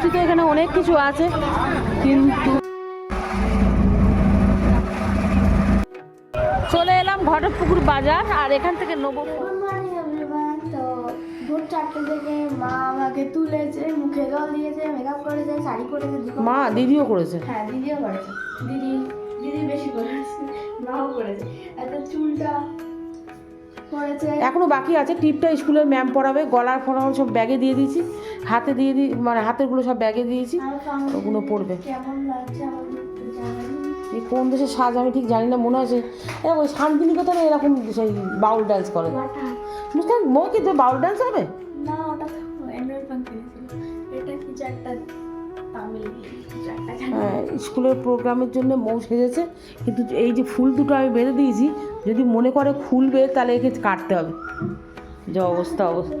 মিষ্টি তো এখানে অনেক কিছু আছে কিন্তু চলে এলাম ঘটকপুকুর বাজার আর এখান থেকে নেব। গুড মর্নিং এভরিওয়ান তো ভোর চারটে থেকে মা আমাকে তুলেছে মুখে জল দিয়েছে মেকআপ করেছে শাড়ি করেছে মা দিদিও করেছে? হ্যাঁ দিদিও করেছে। দিদি দিদি বেশি করেছে মাও করেছে। এত চুলটা করেছে এখনও বাকি আছে টিপটা স্কুলের ম্যাম পড়াবে গলার ফোনাগুলো সব ব্যাগে দিয়ে দিয়েছি হাতে দিয়ে দিই মানে হাতেরগুলো সব ব্যাগে দিয়েছি ওগুলো পড়বে। এই কোন দেশের সাজ আমি ঠিক জানি না মনে হচ্ছে এরকম ওই শান্তিনিকেতনে এরকম সেই বাউল ডান্স করে বুঝলেন মৌ কি তোর বাউল ডান্স হবে না ওটা এটা। হ্যাঁ, স্কুলের প্রোগ্রামের জন্য মৌ সেজেছে কিন্তু এই যে ফুল দুটো আমি বেঁধে দিয়েছি যদি মনে করে খুলবে, তাহলে একে কাটতে হবে। যে অবস্থা অবস্থা।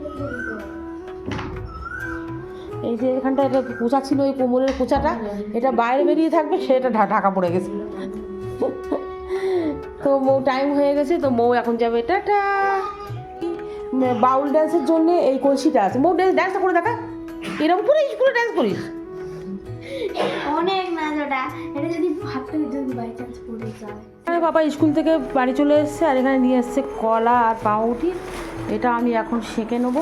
এই যে এখানটা একটা কোচা ছিল, ওই কোমরের কোচাটা এটা বাইরে বেরিয়ে থাকবে, সেটা ঢাকা পড়ে গেছে। তো মৌ টাইম হয়ে গেছে, তো মৌ এখন যাবে, টাটা। বাউল ডান্সের জন্য এই কলসিটা আছে। মৌ ড্যান্স ডান্সটা করে দেখা। এরকম করে স্কুলে ডান্স করিস। অনেক এটা যদি হাত থেকে যদি বাই চান্স পড়ে যায়। এখানে বাবা স্কুল থেকে বাড়ি চলে এসেছে আর এখানে নিয়ে এসছে কলা আর পাউরুটি। এটা আমি এখন সেঁকে নেব।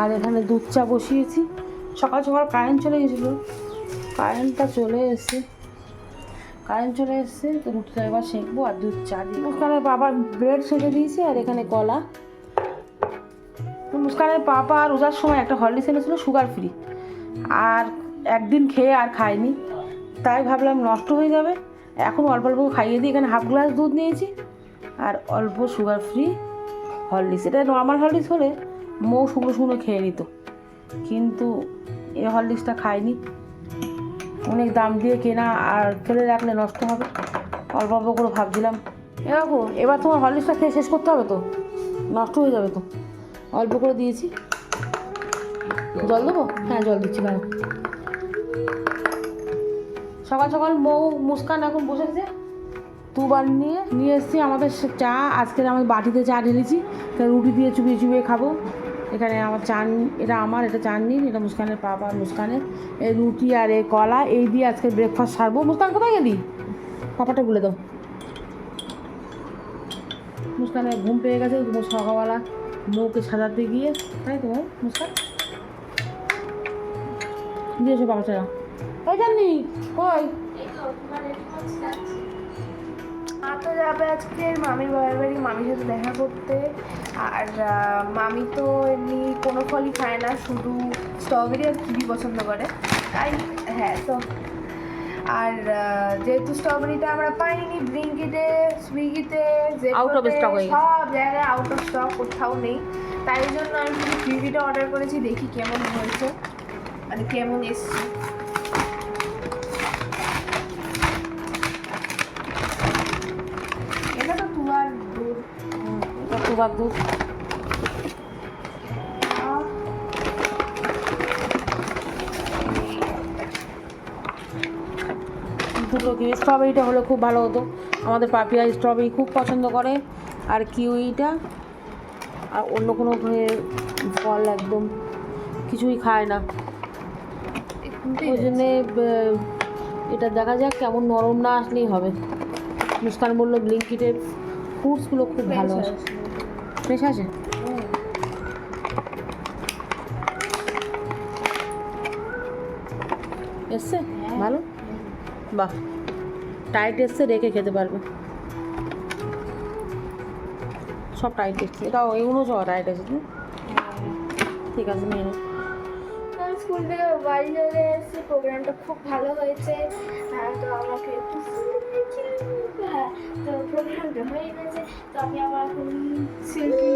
আর এখানে দুধ চা বসিয়েছি। সকাল সকাল কারেন্ট চলে গেছিল কারেন্টটা চলে এসছে। কারেন্ট চলে এসছে, তো রুটিটা এবার সেঁকবো আর দুধ চা দিই মুস্কানের বাবার ব্রেড সেঁকে দিয়েছি আর এখানে কলা। মুস্কানের পাপা আর রোজার সময় একটা হরলিক্স এনেছিল, সুগার ফ্রি। আর একদিন খেয়ে আর খায়নি। তাই ভাবলাম নষ্ট হয়ে যাবে। এখন অল্প অল্প খাইয়ে দিই এখানে হাফ গ্লাস দুধ নিয়েছি আর অল্প সুগার ফ্রি হরলিক্স। এটা নর্মাল হরলিক্স হলে মৌ শুকনো শুকনো খেয়ে নিত, কিন্তু এ হরলিক্সটা খায়নি অনেক দাম দিয়ে কেনা আর ফেলে রাখলে নষ্ট হবে। অল্প অল্প করে ভাবছিলাম এরকম এবার তোমার হরলিক্সটা খেয়ে শেষ করতে হবে তো? নষ্ট হয়ে যাবে তো? অল্প করে দিয়েছি। জল দেবো? হ্যাঁ জল দিচ্ছি কেন সকাল সকাল মৌ মুস্কান এখন বসেছে। দুবার নিয়ে নিয়ে এসেছি আমাদের চা। আজকে আমি বাটিতে চা ঢেলেছি, তা রুটি দিয়ে চুপিয়ে চুপিয়ে খাব। এখানে আমার চান, এটা আমার, এটা চাননি এটা মুস্কানের পাপা মুস্কানের। এই রুটি আর এই কলা, এই দিয়ে আজকে ব্রেকফাস্ট সারবো। মুস্কান, কোথায় গেলি? পাপাটা বলে দাও। মুস্কানের ঘুম পেয়ে গেছে ঘুম সকালবেলা মৌকে সাজাতে গিয়ে। তাই তো ভাই মুস্কান দিয়েছ বাবা ওই জানি কই? মা তো যাবে আজকে মামির বাবার বাড়ি মামির সাথে দেখা করতে। আর মামি তো এমনি কোনো ফলই খায় না শুধু স্ট্রবেরি আর কিবি পছন্দ করে। তাই হ্যাঁ তো। আর যেহেতু স্ট্রবেরিটা আমরা পাইনি ব্লিঙ্কিতে সুইগিতে of stock হয়ে সব জায়গায় আউট অফ স্টক কোথাও নেই। তাই জন্য আমি কিবিটা অর্ডার করেছি দেখি কেমন হয়েছে। মানে কেমন এসছে। আহ, দুটো কিউই স্ট্রবেরিটা হলে খুব ভালো হতো। আমাদের পাপিয়া স্ট্রবেরি খুব পছন্দ করে। আর কিউইটা? আর অন্য কোনো ফল একদম কিছুই খায় না। ওই জন্যে এটা দেখা যাক কেমন নরম না আসলেই হবে। মুস্কান বলল ব্লিঙ্কিটের ফ্রুটসগুলো খুব ভালো। আছে ফ্রেশ আছে এসছে ভালো বাহ টাইট এসছে রেখে খেতে পারবে। সব টাইট এসছে এটা এগুলো সব টাইট এসেছে ঠিক আছে, নিয়ে স্কুল থেকে বাড়ি চলে প্রোগ্রামটা খুব ভালো হয়েছে। আর তো আমাকে হয়েছে। হ্যাঁ তো প্রোগ্রামটা হয়ে গেছে। তো আমি আমার এখন সিল্কি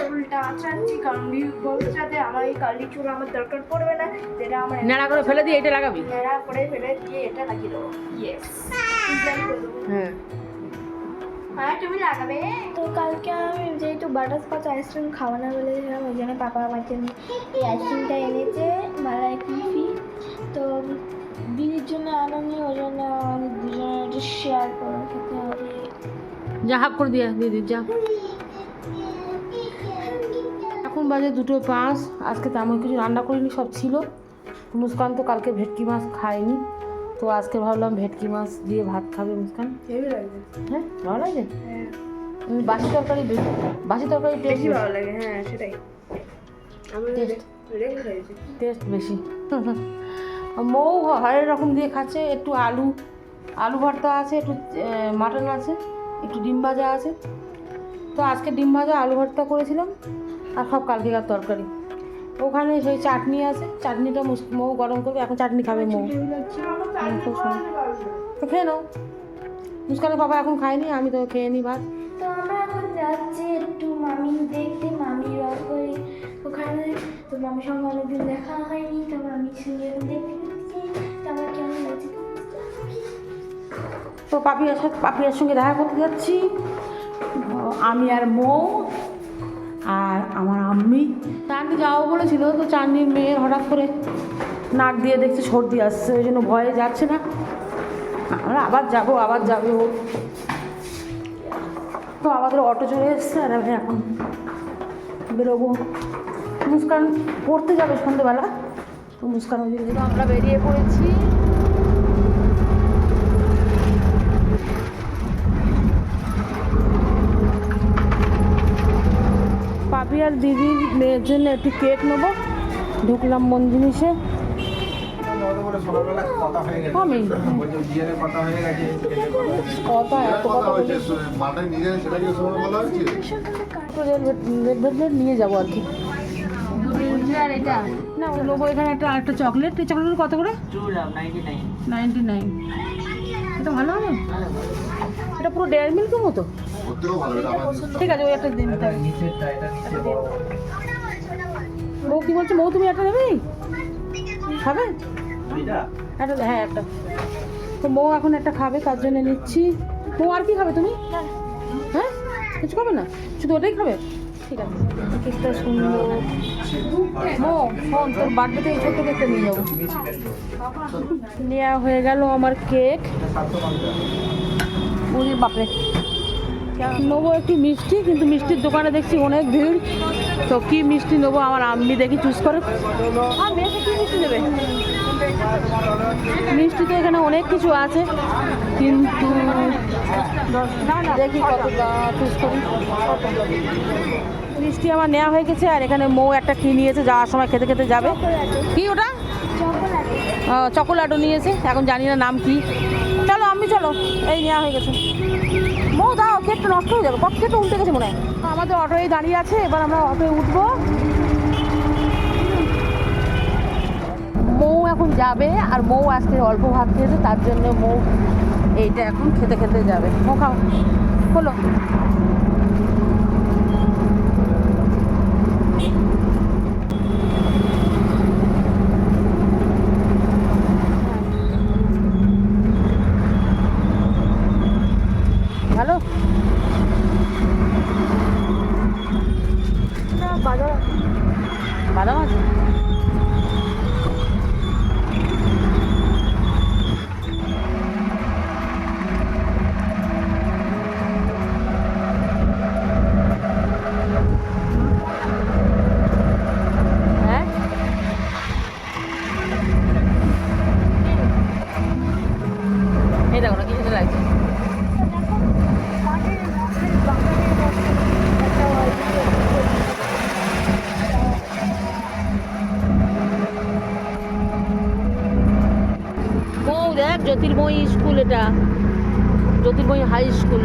চুলটা আঁচড়াচ্ছি কারণ ভবিষ্যতে আমার এই কালি চুল আমার দরকার পড়বে না। যেটা আমার নেড়া করে ফেলে দিয়ে এটা লাগাবি? নেড়া করে ফেলে দিয়ে এটা লাগিয়ে দেবো। ইয়েস হ্যাঁ। হ্যাঁ তুমি লাগাবে? তো কালকে আমি যেহেতু বাটারস্কচ আইসক্রিম খাওয়ানো বলেছিলাম ওই জন্য পাপা আমার জন্য এই আইসক্রিমটা এনেছে। যা হাফ করে দিয়ে দিদি যা। এখন বাজে দুটো পাঁচ আজকে তেমন কিছু রান্না করিনি সব ছিল। মুস্কান তো কালকে ভেটকি মাছ খায়নি তো আজকে ভাবলাম ভেটকি মাছ দিয়ে ভাত খাবে মুস্কান। হ্যাঁ ভালো লাগে? হ্যাঁ। বাসি তরকারি বাসি তরকারি টেস্ট ভালো লাগে হ্যাঁ সেটাই। টেস্ট বেশি। মৌ হরেক রকম দিয়ে খাচ্ছে একটু আলু আলু ভর্তা আছে একটু মাটন আছে। একটু ডিম ভাজা আছে। তো আজকে ডিম ভাজা আলু ভর্তা করেছিলাম আর সব কালকেকার তরকারি। ওখানে সেই চাটনি আছে। চাটনিটা মুস- মৌ গরম করবে এখন চাটনি খাবে মৌ। তো খেয়ে নাও। মুস্কানের বাবা এখন খায়নি আমি তো খেয়ে নিই ভাত। তো আমরা এখন যাচ্ছি একটু মামি দেখতে মামি ওখানে তো মামির সঙ্গে অনেকদিন দেখা হয়নি তো মামির সঙ্গে দেখতে তো পাপিয়ার সাথে পাপিয়ার সঙ্গে দেখা করতে যাচ্ছি। আমি আর মৌ আর আমার আম্মি। চাঁদনি যাব বলেছিল তো চাঁদনির মেয়ে হঠাৎ করে নাক দিয়ে দেখছে সর্দি আসছে ওই জন্য ভয়ে যাচ্ছে না। আমরা আবার যাব আবার যাবে ও। তো আমাদের অটো চলে এসছে আর আমি এখন বেরোবো। মুস্কান পড়তে যাবে সন্ধ্যেবেলা তো মুস্কান ওই দিকে আমরা বেরিয়ে পড়েছি। পাপি আর দিদির মেয়ের জন্য একটু কেক নেব। ঢুকলাম মন জিনিসে। আমি? কথা এত কথা নিয়ে যাবে আর কি। না নেব এখানে একটা একটা চকলেট। এই চকলেট কত করে? Ninety nine. এটা ভালো হবে? এটা পুরো ডেয়ার মিল্কের মতো? ঠিক আছে ওই একটা দিন। মৌ কি বলছে মৌ তুমি একটা দেবে? খাবে? একটা হ্যাঁ একটা। তো মৌ এখন একটা খাবে তার জন্য নিচ্ছি। মৌ আর কি খাবে তুমি? হ্যাঁ? কিছু খাবে না? শুধু ওটাই খাবে? ঠিক আছে। কেকটা সুন্দর। মৌ শোন তোর বার্থডেতে এই ছোট্ট কেকটা নিয়ে যাব। নেওয়া হয়ে গেল আমার কেক। ওরে বাপরে। নেব একটি মিষ্টি কিন্তু মিষ্টির দোকানে দেখছি অনেক ভিড়। তো কি মিষ্টি নেব আমার আম্মি দেখি চুজ করে। মিষ্টি নেবে? মিষ্টি তো এখানে অনেক কিছু আছে কিন্তু দেখি কতটা চুজ করি। মিষ্টি আমার নেওয়া হয়ে গেছে আর এখানে মৌ একটা কি নিয়েছে যাওয়ার সময় খেতে খেতে যাবে। কি ওটা? চকোলাডো নিয়েছে এখন জানি না নাম কি। চলো আমি চলো। এই নেওয়া হয়ে গেছে। মৌ দাও কেকটা নষ্ট হয়ে যাবে। কত কেকটা উল্টে গেছে মনে হয়। আমাদের অটোয় দাঁড়িয়ে আছে, এবার আমরা অটোয় উঠবো। মৌ এখন যাবে, আর মৌ আজকে অল্প ভাত খেয়েছে, তার জন্য মৌ এইটা এখন খেতে খেতে যাবে। মৌ খাও। হলো ভালো বাদাম আছে হ্যাঁ এই দেখো না কি সুন্দর লাগছে বউ দেখ জ্যোতির্ময়ী স্কুল এটা। Jyotirmoyee high school.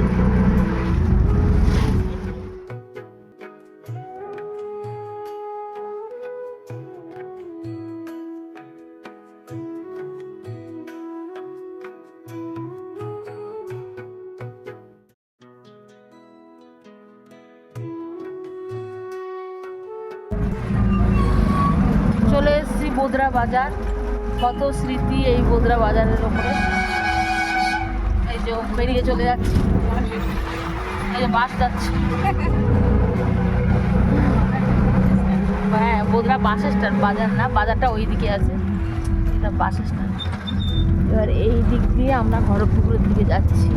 চলে এসেছি বোদরা বাজার। কত স্মৃতি এই বোদরা বাজারের ওপরে? এই যে বেরিয়ে চলে যাচ্ছে। এই যে বাস যাচ্ছে। হ্যাঁ বোদরা বাস স্ট্যান্ড, বাজার না, বাজারটা ওই দিকে আছে। এটা বাস স্ট্যান্ড। এবার এই দিক দিয়ে আমরা ঘরপুকুরের দিকে যাচ্ছি।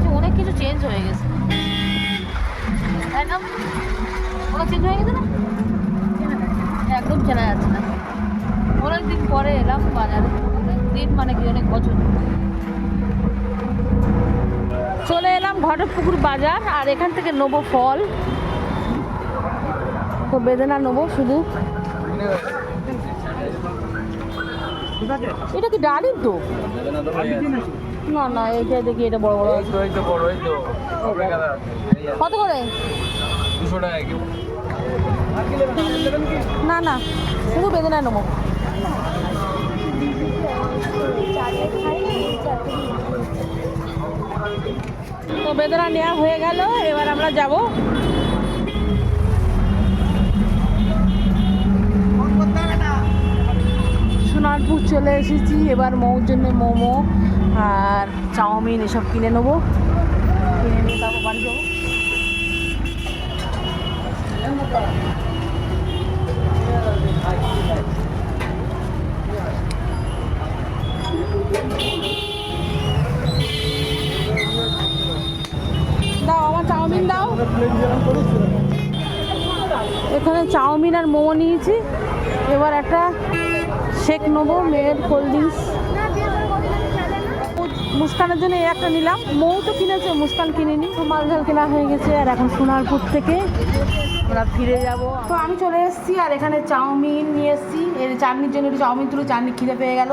যে অনেক কিছু চেঞ্জ হয়ে গেছে। না? ওরা চেঞ্জ হয়ে গেছে না? একদম চেনা যাচ্ছে না। অনেক দিন পরে এলাম বাজারে দিন মানে কি অনেক বছর। চলে এলাম ঘটকপুকুর বাজার আর এখান থেকে নেব ফল। তো বেদনা নেব শুধু। এটা কি ডালিম তো না না এটা দেখি এটা বড় বড় কত করে? দুশো টাকা না না শুধু বেদনা নেব। তো বেদনা নেওয়া হয়ে গেল, এবার আমরা যাব। সোনারপুর চলে এসেছি, এবার মৌর জন্য মোমো আর চাউমিন এসব কিনে নেব। কিনে নিয়ে তারপর বাড়ি যাব। চাউমিন আর মোমো নিয়েছি। এবার একটা শেক নেব, মেয়ের কোল্ড ড্রিঙ্কস মুস্কানের জন্য এই একটা নিলাম। মৌ তো কিনেছে, মুস্কান কিনেনি। তো মাল ঝাল কেনা হয়ে গেছে, আর এখন সোনারপুর থেকে আমরা ফিরে যাব। তো আমি চলে এসেছি, আর এখানে চাউমিন নিয়ে এসেছি। এর চাটনির জন্য একটু চাউমিন তুলে চাটনি খিদে পেয়ে গেল।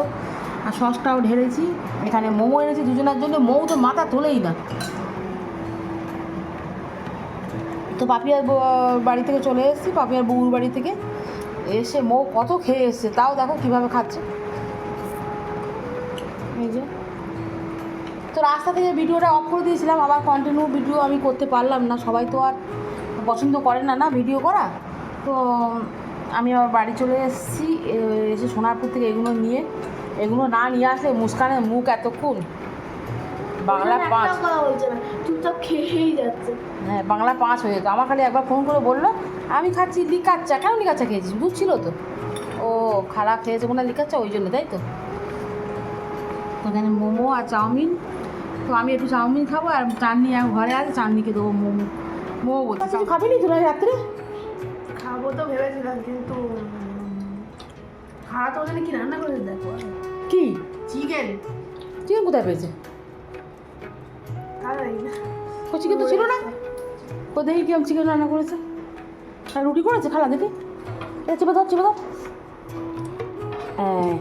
আর সসটাও ঢেলেছি। এখানে মোমো এনেছি দুজনের জন্য। মৌ তো মাথা তোলেই না। তো পাপিয়ার বাড়ি থেকে চলে এসেছি পাপিয়ার বউর বাড়ি থেকে। এসে মৌ কত খেয়ে এসছে তাও দেখো কীভাবে খাচ্ছে। এই যে। তো রাস্তা থেকে ভিডিওটা অফ করে দিয়েছিলাম আবার কন্টিনিউ ভিডিও আমি করতে পারলাম না সবাই তো আর পছন্দ করে না না ভিডিও করা। তো আমি আবার বাড়ি চলে এসেছি এসে সোনারপুর থেকে এগুলো নিয়ে এগুলো না নিয়ে আসলে মুস্কানের মুখ এতক্ষণ। বাংলা পাঁচ। চুপচাপ খেয়েই যাচ্ছে। হ্যাঁ বাংলা পাঁচ হয়ে যেত। আমার খালি একবার ফোন করে বলল আমি খাচ্ছি লিকাচ্চা। কেন লিকাচ্চা খেয়েছিস? দুধ ছিল তো। ও খারাপ খেয়েছে কোনো লিকাচ্চা ওই জন্য তাই তো? তো এখানে মোমো আর চাউমিন। তো আমি একটু চাউমিন খাব আর চাটনি আর ঘরে আছে চাটনিকে দেবো মোমো। মোমো বলছি কিছু খাবি নি তোরা রাত্রে? খাব তো ভেবেছিলাম কিন্তু খাওয়া তো ওখানে কি রান্না করে দেখো? কি? চিকেন। চিকেন কোথায় পেয়েছে? ও চিকেন তো ছিল না। ও দেখি কি চিকেন রান্না করেছে। আর রুটি করেছে খালা দেখি। এটা চেপে দাও চেপে দাও হ্যাঁ।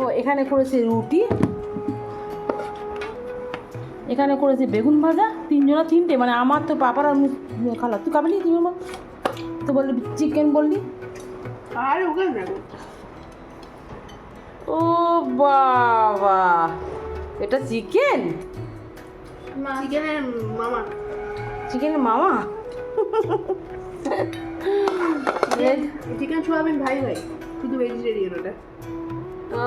ও এখানে করেছে রুটি। এখানে করেছে বেগুন ভাজা তিনজনা তিনটে। মানে আমার তো পাপার আর খালা। তুই খাবি নি তুমি আমার তো বললি চিকেন বললি। আর দেখো ও বাবা। এটা চিকেন চিকেনের মামা। চিকেনের মামা? চিকেন সোয়াবিন ভাই ভাই শুধু ভেজিটেরিয়ান ওটা। ও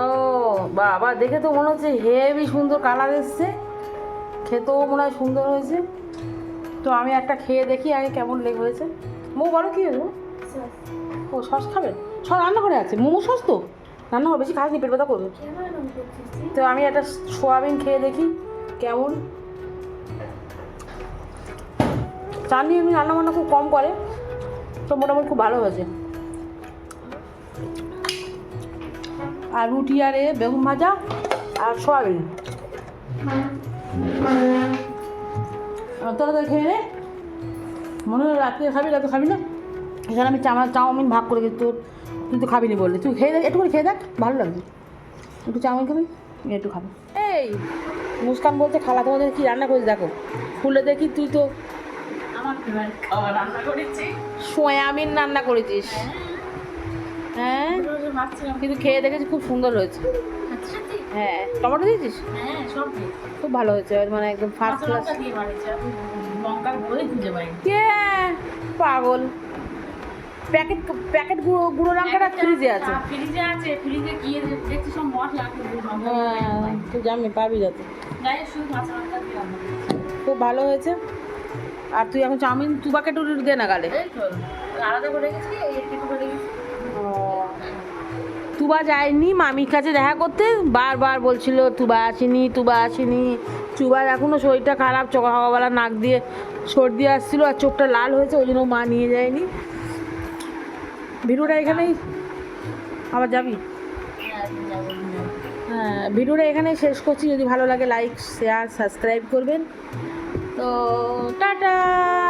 বাবা দেখে তো মনে হচ্ছে হেভি সুন্দর কালার এসছে। খেতেও মনে হয় সুন্দর হয়েছে। তো আমি একটা খেয়ে দেখি আগে কেমন লেগ হয়েছে। মৌ বলো কি হলো? ও সস খাবে? সস রান্না করে আছে? মোমো সস তো? রান্না হবে বেশি খাসনি পেট ব্যথা করবে? তো আমি একটা সোয়াবিন খেয়ে দেখি কেমন? চাটনি এমনি রান্না বান্না খুব কম করে, তো মোটামুটি খুব ভালো হয়েছে। আর রুটি আর এ বেগুন ভাজা আর সোয়াবিন। আর তোরা তো খেয়ে নে। মনে হয় রাত্রে খাবি, রাতে খাবি না? এখানে আমি চামা চাউমিন ভাগ করে দিই তোর তুই তো খাবি নি বললি। তুই খেয়ে দেখ একটু করে খেয়ে দেখ, ভালো লাগবে। একটু চাউমিন খাবি, একটু খাব। এই, মুস্কান বলতে খালা তোমাদের কি রান্না করেছি দেখো। খুলে দেখি তুই তো আমার ফেভারিট খাবার রান্না করেছি সোয়াবিন রান্না করেছিস? হ্যাঁ? কিন্তু খেয়ে দেখেছি খুব সুন্দর হয়েছে। আচ্ছা হ্যাঁ টমেটো দিয়েছিস? হ্যাঁ। খুব ভালো হয়েছে মানে একদম ফার্স্ট ক্লাস কে? পাগল। প্যাকেট প্যাকেট গুঁড়ো গুঁড়ো লঙ্কাটা ফ্রিজে আছে ফ্রিজে আছে ফ্রিজে গিয়ে দেখছি সব মশলা হ্যাঁ তুই জানি পাবি যাতে। খুব ভালো হয়েছে। আর তুই এখন চাউমিন তুবাকে প্যাকেট দে না গালে। তুবা যায়নি মামির কাছে দেখা করতে বারবার বলছিল তুবা আসিনি তুবা আসেনি। তুবার এখনও শরীরটা খারাপ চোখা খাওয়াবেলা নাক দিয়ে সর্দি আসছিল আর চোখটা লাল হয়েছে ওই জন্য মা নিয়ে যায়নি। ভিডিওটা এখানেই আবার যাবি? হ্যাঁ ভিডিওটা এখানেই শেষ করছি। যদি ভালো লাগে লাইক শেয়ার সাবস্ক্রাইব করবেন। 哒哒。